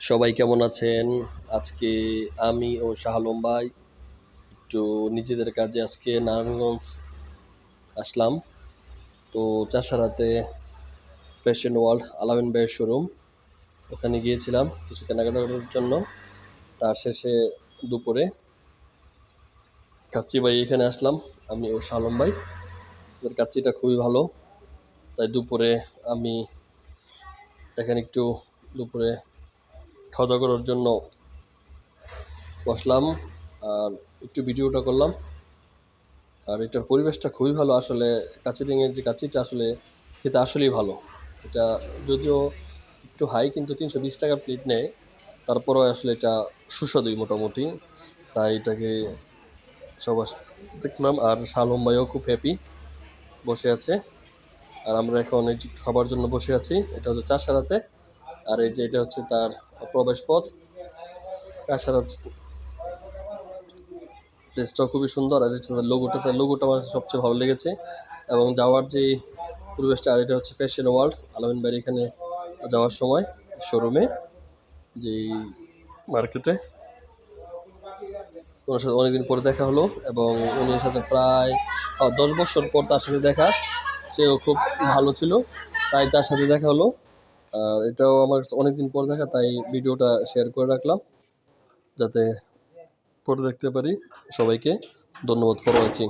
সবাই কেমন আছেন? আজকে আমি ও শাহ আলম ভাই একটু নিজেদের কাজে আজকে নারায়ণগঞ্জ আসলাম। তো চাষারাতে ফ্যাশন ওয়ার্ল্ড আলামিন ভাইয়ের শোরুম ওখানে গিয়েছিলাম কিছু কেনাকাটা করার জন্য। তার শেষে দুপুরে কাচ্চি ভাই এখানে আসলাম, আমি ও শাহ আলম ভাই। ওদের কাচ্চিটা খুবই ভালো। তাই দুপুরে আমি এখানে একটু দুপুরে খাওয়া দাওয়া করার জন্য বসলাম আর একটু ভিডিওটা করলাম। আর এটার পরিবেশটা খুবই ভালো আসলে, কাচিডিংয়ের যে কাচিটা আসলে খেতে আসলেই ভালো। এটা যদিও একটু হাই কিন্তু তিনশো বিশ টাকা প্লেট নেয়, তারপরেও আসলে এটা সুস্বাদুই মোটামুটি। তাই এটাকে সবার দেখলাম আর শালম ভাইও খুব হ্যাপি বসে আছে। আর আমরা এখন এই খাবার জন্য বসে আছি, এটা হচ্ছে চাষারাতে। আর এই যে এটা হচ্ছে তার প্রবেশ পথ। চাষারাত প্লেসটাও খুবই সুন্দর, আর এটা লোগোটা লোগোটা আমার সবচেয়ে ভালো লেগেছে। এবং যাওয়ার যে পরিবেশটা, আর এটা হচ্ছে ফ্যাশন ওয়ার্ল্ড আলামিন বাড়ি এখানে যাওয়ার সময় শোরুমে যে মার্কেটে ওনার সাথে অনেকদিন পরে দেখা হলো, এবং উনির সাথে প্রায় দশ বছর পর তার সাথে দেখা। সেও খুব ভালো ছিল, তাই তার সাথে দেখা হলো। আর এটাও আমার অনেকদিন পর দেখা, তাই ভিডিওটা শেয়ার করে রাখলাম, যাতে পরে দেখতে পারি সবাইকে। ধন্যবাদ ফর ওয়াচিং